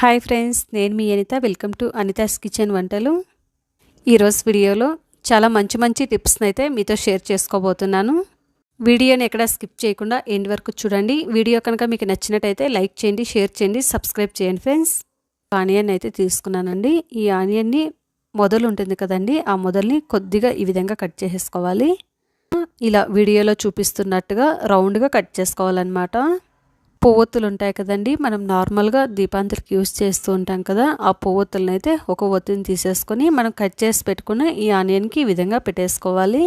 Hi friends నేను మీ Anitha. Welcome to Anitha's kitchen వంటలు. ఈరోజు వీడియోలో చాలా మంచి మంచి టిప్స్ని అయితే మీతో షేర్ చేసుకోబోతున్నాను. వీడియోని ఎక్కడ స్కిప్ చేయకుండా ఎండ్ వరకు చూడండి. వీడియో కనుక మీకు నచ్చినట్టయితే లైక్ చేయండి షేర్ చేయండి సబ్స్క్రైబ్ చేయండి ఫ్రెండ్స్. ఆనియన్ అయితే తీసుకున్నానండి. ఈ ఆనియన్ని మొదలు ఉంటుంది కదండి ఆ మొదల్ని కొద్దిగా ఈ విధంగా కట్ చేసేసుకోవాలి. ఇలా వీడియోలో చూపిస్తున్నట్టుగా రౌండ్గా కట్ చేసుకోవాలన్నమాట. పువ్వొత్తులు ఉంటాయి కదండి. మనం నార్మల్గా దీపాంతరికి యూస్ చేస్తూ ఉంటాం కదా. ఆ పువ్వొత్తులను అయితే ఒక ఒత్తిని తీసేసుకొని మనం కట్ చేసి పెట్టుకున్న ఈ ఆనియన్కి ఈ విధంగా పెట్టేసుకోవాలి.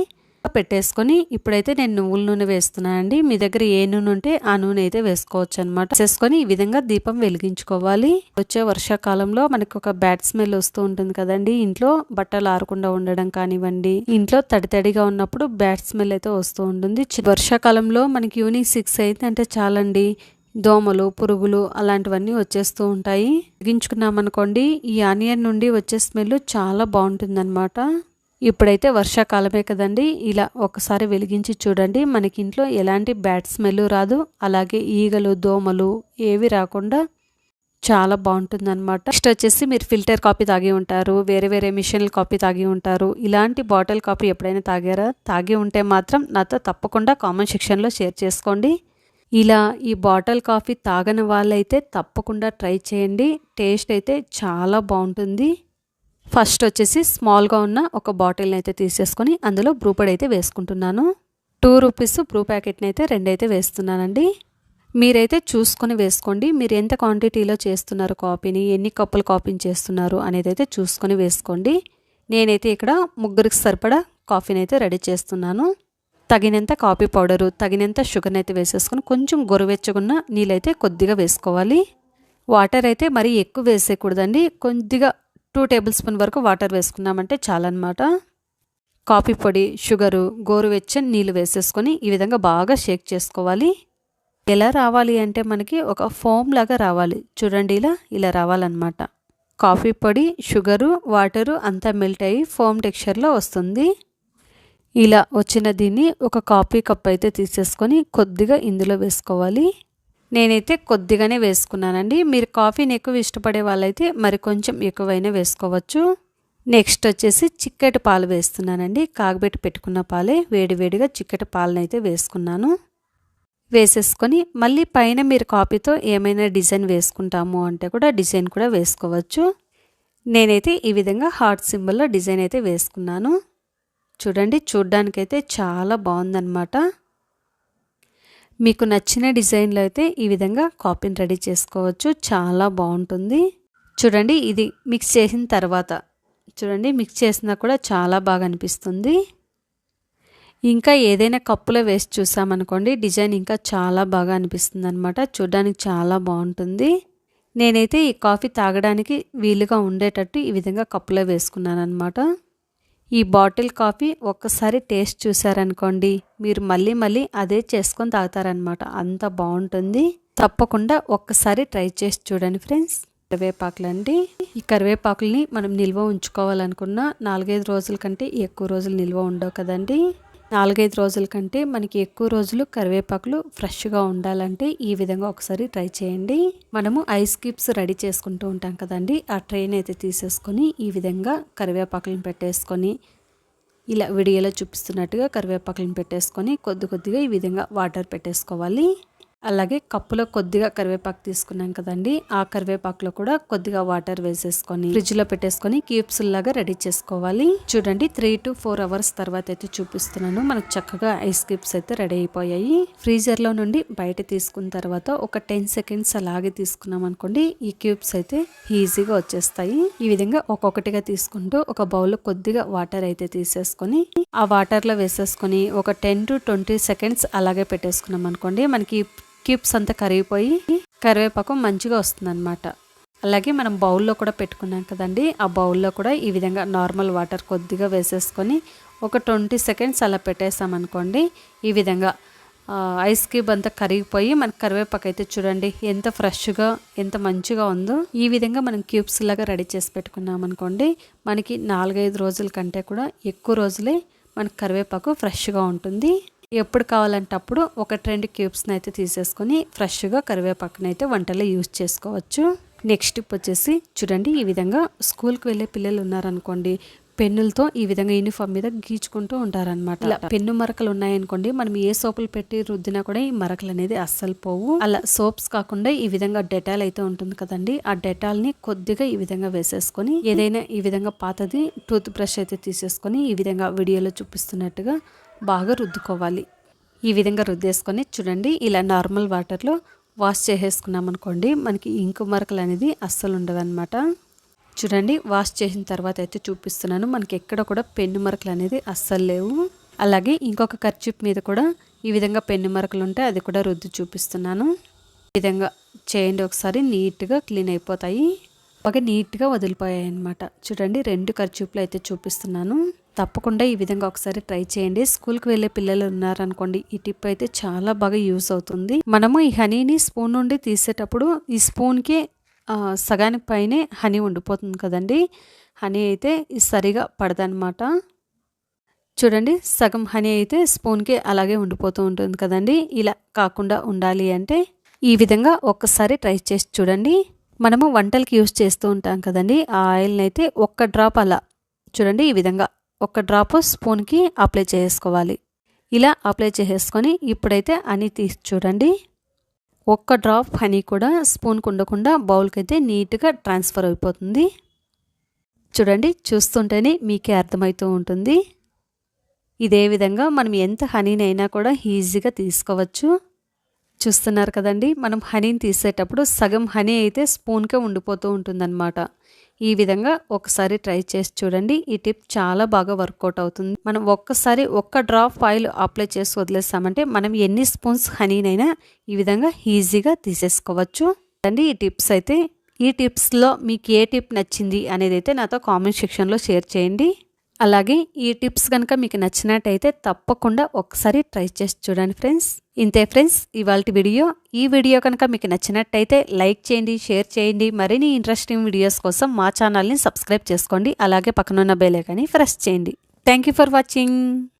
పెట్టేసుకొని ఇప్పుడైతే నేను నువ్వుల నూనె వేస్తున్నానండి. మీ దగ్గర ఏ నూనె ఉంటే ఆ నూనె అయితే వేసుకోవచ్చు అనమాట వేసుకొని ఈ విధంగా దీపం వెలిగించుకోవాలి. వచ్చే వర్షాకాలంలో మనకు ఒక బ్యాడ్ స్మెల్ వస్తూ ఉంటుంది కదండి. ఇంట్లో బట్టలు ఆరకుండా ఉండడం కానివ్వండి ఇంట్లో తడి తడిగా ఉన్నప్పుడు బ్యాడ్ స్మెల్ అయితే వస్తూ ఉంటుంది. వర్షాకాలంలో మనకి ఈవినింగ్ సిక్స్ అయితే అంటే చాలండి. దోమలు పురుగులు అలాంటివన్నీ వచ్చేస్తూ ఉంటాయి. తగ్గించుకున్నామనుకోండి ఈ ఆనియన్ నుండి వచ్చే స్మెల్ చాలా బాగుంటుందన్నమాట. ఇప్పుడైతే వర్షాకాలమే కదండి ఇలా ఒకసారి వెలిగించి చూడండి మనకి ఇంట్లో ఎలాంటి బ్యాడ్ స్మెల్ రాదు. అలాగే ఈగలు దోమలు ఏవి రాకుండా చాలా బాగుంటుంది అనమాట నెక్స్ట్ వచ్చేసి మీరు ఫిల్టర్ కాఫీ తాగి ఉంటారు వేరే వేరే మిషన్ల కాఫీ తాగి ఉంటారు. ఇలాంటి బాటిల్ కాఫీ ఎప్పుడైనా తాగారా? తాగి ఉంటే మాత్రం నాతో తప్పకుండా కామెంట్ సెక్షన్లో షేర్ చేసుకోండి. ఇలా ఈ బాటిల్ కాఫీ తాగని వాళ్ళైతే తప్పకుండా ట్రై చేయండి. టేస్ట్ అయితే చాలా బాగుంటుంది. ఫస్ట్ వచ్చేసి స్మాల్గా ఉన్న ఒక బాటిల్ని అయితే తీసేసుకొని అందులో బ్రూపడ్ అయితే వేసుకుంటున్నాను. టూ రూపీస్ బ్రూ ప్యాకెట్ని అయితే రెండైతే వేస్తున్నానండి. మీరైతే చూసుకొని వేసుకోండి. మీరు ఎంత క్వాంటిటీలో చేస్తున్నారు కాఫీని ఎన్ని కప్పులు కాఫీని చేస్తున్నారు అనేది అయితే చూసుకొని వేసుకోండి. నేనైతే ఇక్కడ ముగ్గురికి సరిపడా కాఫీని అయితే రెడీ చేస్తున్నాను. తగినంత కాఫీ పౌడరు తగినంత షుగర్ని అయితే వేసేసుకొని కొంచెం గొరవెచ్చగున్న నీళ్ళైతే కొద్దిగా వేసుకోవాలి. వాటర్ అయితే మరీ ఎక్కువ వేసేయకూడదండి. కొద్దిగా టూ టేబుల్ స్పూన్ వరకు వాటర్ వేసుకున్నామంటే చాలన్నమాట. కాఫీ పొడి షుగరు గోరువెచ్చని నీళ్ళు వేసేసుకొని ఈ విధంగా బాగా షేక్ చేసుకోవాలి. ఎలా రావాలి అంటే మనకి ఒక ఫోమ్ లాగా రావాలి. చూడండి ఇలా ఇలా రావాలన్నమాట. కాఫీ పొడి షుగరు వాటరు అంతా మెల్ట్ అయ్యి ఫోమ్ టెక్స్చర్లో వస్తుంది. ఇలా వచ్చిన దీన్ని ఒక కాఫీ కప్ అయితే తీసేసుకొని కొద్దిగా ఇందులో వేసుకోవాలి. నేనైతే కొద్దిగానే వేసుకున్నానండి. మీరు కాఫీని ఎక్కువ ఇష్టపడే వాళ్ళైతే మరి కొంచెం ఎక్కువైనా వేసుకోవచ్చు. నెక్స్ట్ వచ్చేసి చిక్కటి పాలు వేస్తున్నానండి. కాగబెట్టి పెట్టుకున్న పాలే వేడివేడిగా చిక్కటి పాలనైతే వేసుకున్నాను. వేసేసుకొని మళ్ళీ పైన మీరు కాపీతో ఏమైనా డిజైన్ వేసుకుంటాము అంటే కూడా డిజైన్ కూడా వేసుకోవచ్చు. నేనైతే ఈ విధంగా హార్ట్ సింబల్లో డిజైన్ అయితే వేసుకున్నాను. చూడండి చూడ్డానికైతే చాలా బాగుందన్నమాట. మీకు నచ్చిన డిజైన్లో అయితే ఈ విధంగా కాపీని రెడీ చేసుకోవచ్చు. చాలా బాగుంటుంది. చూడండి ఇది మిక్స్ చేసిన తర్వాత. చూడండి మిక్స్ చేసినా కూడా చాలా బాగా అనిపిస్తుంది. ఇంకా ఏదైనా కప్పులో వేసి చూసామనుకోండి డిజైన్ ఇంకా చాలా బాగా అనిపిస్తుంది అనమాట చూడడానికి చాలా బాగుంటుంది. నేనైతే ఈ కాఫీ తాగడానికి వీలుగా ఉండేటట్టు ఈ విధంగా కప్పులో వేసుకున్నాను అనమాట ఈ బాటిల్ కాఫీ ఒక్కసారి టేస్ట్ చూసారనుకోండి మీరు మళ్ళీ మళ్ళీ అదే చేసుకొని తాగుతారనమాట. అంత బాగుంటుంది. తప్పకుండా ఒక్కసారి ట్రై చేసి చూడండి ఫ్రెండ్స్. కరివేపాకులు అండి ఈ కరివేపాకుల్ని మనం నిల్వ ఉంచుకోవాలనుకున్న నాలుగైదు రోజుల కంటే ఎక్కువ రోజులు నిల్వ ఉండవు కదండి. నాలుగైదు రోజుల కంటే మనకి ఎక్కువ రోజులు కరివేపాకులు ఫ్రెష్గా ఉండాలంటే ఈ విధంగా ఒకసారి ట్రై చేయండి. మనము ఐస్ క్యూబ్స్ రెడీ చేసుకుంటూ ఉంటాం కదండి. ఆ ట్రైన్ అయితే తీసేసుకొని ఈ విధంగా కరివేపాకులను పెట్టేసుకొని ఇలా విడియోలో చూపిస్తున్నట్టుగా కరివేపాకులను పెట్టేసుకొని కొద్ది కొద్దిగా ఈ విధంగా వాటర్ పెట్టేసుకోవాలి. అలాగే కప్పులో కొద్దిగా కరివేపాకు తీసుకున్నాం కదండి. ఆ కరివేపాకులో కూడా కొద్దిగా వాటర్ వేసేసుకొని ఫ్రిడ్జ్లో పెట్టేసుకొని క్యూబ్స్ లాగా రెడీ చేసుకోవాలి. చూడండి త్రీ టు ఫోర్ అవర్స్ తర్వాత అయితే చూపిస్తున్నాను. మనకు చక్కగా ఐస్ క్యూబ్స్ అయితే రెడీ అయిపోయాయి. ఫ్రీజర్లో నుండి బయట తీసుకున్న తర్వాత ఒక టెన్ సెకండ్స్ అలాగే తీసుకున్నాం అనుకోండి ఈ క్యూబ్స్ అయితే ఈజీగా వచ్చేస్తాయి. ఈ విధంగా ఒక్కొక్కటిగా తీసుకుంటూ ఒక బౌల్ కొద్దిగా వాటర్ అయితే తీసేసుకొని ఆ వాటర్లో వేసేసుకొని ఒక టెన్ టు ట్వంటీ సెకండ్స్ అలాగే పెట్టేసుకున్నాం అనుకోండి మనకి క్యూబ్స్ అంతా కరిగిపోయి కరివేపాకు మంచిగా వస్తుందన్నమాట. అలాగే మనం బౌల్లో కూడా పెట్టుకున్నాం కదండి. ఆ బౌల్లో కూడా ఈ విధంగా నార్మల్ వాటర్ కొద్దిగా వేసేసుకొని ఒక ట్వంటీ సెకండ్స్ అలా పెట్టేసామనుకోండి ఈ విధంగా ఐస్ క్యూబ్ అంతా కరిగిపోయి మనకి కరివేపాకు అయితే చూడండి ఎంత ఫ్రెష్గా ఎంత మంచిగా ఉందో. ఈ విధంగా మనం క్యూబ్స్ లాగా రెడీ చేసి పెట్టుకున్నాం అనుకోండి మనకి నాలుగైదు రోజుల కంటే కూడా ఎక్కువ రోజులే మనకి కరివేపాకు ఫ్రెష్గా ఉంటుంది. ఎప్పుడు కావాలంటే అప్పుడు ఒక రెండు క్యూబ్స్ని అయితే తీసేసుకొని ఫ్రెష్గా కరివేపాకుని అయితే వంటలో యూజ్ చేసుకోవచ్చు. నెక్స్ట్ టిప్ వచ్చేసి చూడండి ఈ విధంగా స్కూల్కి వెళ్ళే పిల్లలు ఉన్నారనుకోండి పెన్నులతో ఈ విధంగా యూనిఫామ్ మీద గీచుకుంటూ ఉంటారనమాట ఇలా పెన్ను మరకలు ఉన్నాయనుకోండి మనం ఏ సోపులు పెట్టి రుద్దినా కూడా ఈ మరకలు అనేది అస్సలు పోవు. అలా సోప్స్ కాకుండా ఈ విధంగా డెటాల్ అయితే ఉంటుంది కదండి ఆ డెటాల్ని కొద్దిగా ఈ విధంగా వేసేసుకొని ఏదైనా ఈ విధంగా పాతది టూత్ బ్రష్ అయితే తీసేసుకొని ఈ విధంగా వీడియోలో చూపిస్తున్నట్టుగా బాగా రుద్దుకోవాలి. ఈ విధంగా రుద్దేసుకొని చూడండి ఇలా నార్మల్ వాటర్లో వాష్ చేసేసుకున్నాం అనుకోండి మనకి ఇంకు మరకలు అనేది అస్సలు ఉండవన్నమాట చూడండి వాష్ చేసిన తర్వాత అయితే చూపిస్తున్నాను మనకి ఎక్కడ కూడా పెన్ను మరకలు అనేది అస్సలు లేవు. అలాగే ఇంకొక ఖర్చు మీద కూడా ఈ విధంగా పెన్ను మరకలు ఉంటే అది కూడా రుద్ది చూపిస్తున్నాను. ఈ విధంగా చేయండి ఒకసారి నీట్గా క్లీన్ అయిపోతాయి. బాగా నీట్గా వదిలిపోయాయి అనమాట చూడండి రెండు ఖర్చూపులు అయితే చూపిస్తున్నాను. తప్పకుండా ఈ విధంగా ఒకసారి ట్రై చేయండి. స్కూల్కి వెళ్ళే పిల్లలు ఉన్నారనుకోండి ఈ టిప్ అయితే చాలా బాగా యూస్ అవుతుంది. మనము ఈ హనీని స్పూన్ నుండి తీసేటప్పుడు ఈ స్పూన్కి సగానికి పైనే హనీ ఉండిపోతుంది కదండి. హనీ అయితే సరిగా పడదనమాట చూడండి సగం హనీ అయితే స్పూన్కి అలాగే ఉండిపోతూ ఉంటుంది కదండి. ఇలా కాకుండా ఉండాలి అంటే ఈ విధంగా ఒక్కసారి ట్రై చేసి చూడండి. మనము వంటలకి యూస్ చేస్తూ ఉంటాం కదండి ఆ ఆయిల్ని అయితే ఒక్క డ్రాప్ అలా చూడండి ఈ విధంగా ఒక డ్రాప్ స్పూన్కి అప్లై చేసుకోవాలి. ఇలా అప్లై చేసేసుకొని ఇప్పుడైతే హనీ తీసి చూడండి. ఒక్క డ్రాప్ హనీ కూడా స్పూన్కి ఉండకుండా బౌల్కి అయితే నీట్గా ట్రాన్స్ఫర్ అయిపోతుంది. చూడండి చూస్తుంటేనే మీకే అర్థమవుతూ ఉంటుంది. ఇదే విధంగా మనం ఎంత హనీనైనా కూడా ఈజీగా తీసుకోవచ్చు. చూస్తున్నారు కదండి మనం హనీని తీసేటప్పుడు సగం హనీ అయితే స్పూన్కే ఉండిపోతూ ఉంటుందన్నమాట. ఈ విధంగా ఒకసారి ట్రై చేసి చూడండి. ఈ టిప్ చాలా బాగా వర్కౌట్ అవుతుంది. మనం ఒక్కసారి ఒక్క డ్రాప్ ఆయిల్ అప్లై చేసి వదిలేస్తామంటే మనం ఎన్ని స్పూన్స్ హనీనైనా ఈ విధంగా ఈజీగా తీసేసుకోవచ్చు. అండి ఈ టిప్స్ అయితే ఈ టిప్స్లో మీకు ఏ టిప్ నచ్చింది అనేది అయితే నాతో కామెంట్ సెక్షన్లో షేర్ చేయండి. అలాగే ఈ టిప్స్ కనుక మీకు నచ్చినట్టయితే తప్పకుండా ఒకసారి ట్రై చేసి చూడండి ఫ్రెండ్స్. ఇంతే ఫ్రెండ్స్ ఇవాళ వీడియో. ఈ వీడియో కనుక మీకు నచ్చినట్టయితే లైక్ చేయండి షేర్ చేయండి. మరిన్ని ఇంట్రెస్టింగ్ వీడియోస్ కోసం మా ఛానల్ని సబ్స్క్రైబ్ చేసుకోండి. అలాగే పక్కనున్న బెల్ ఐకాన్ని ప్రెస్ చేయండి. Thank you for watching.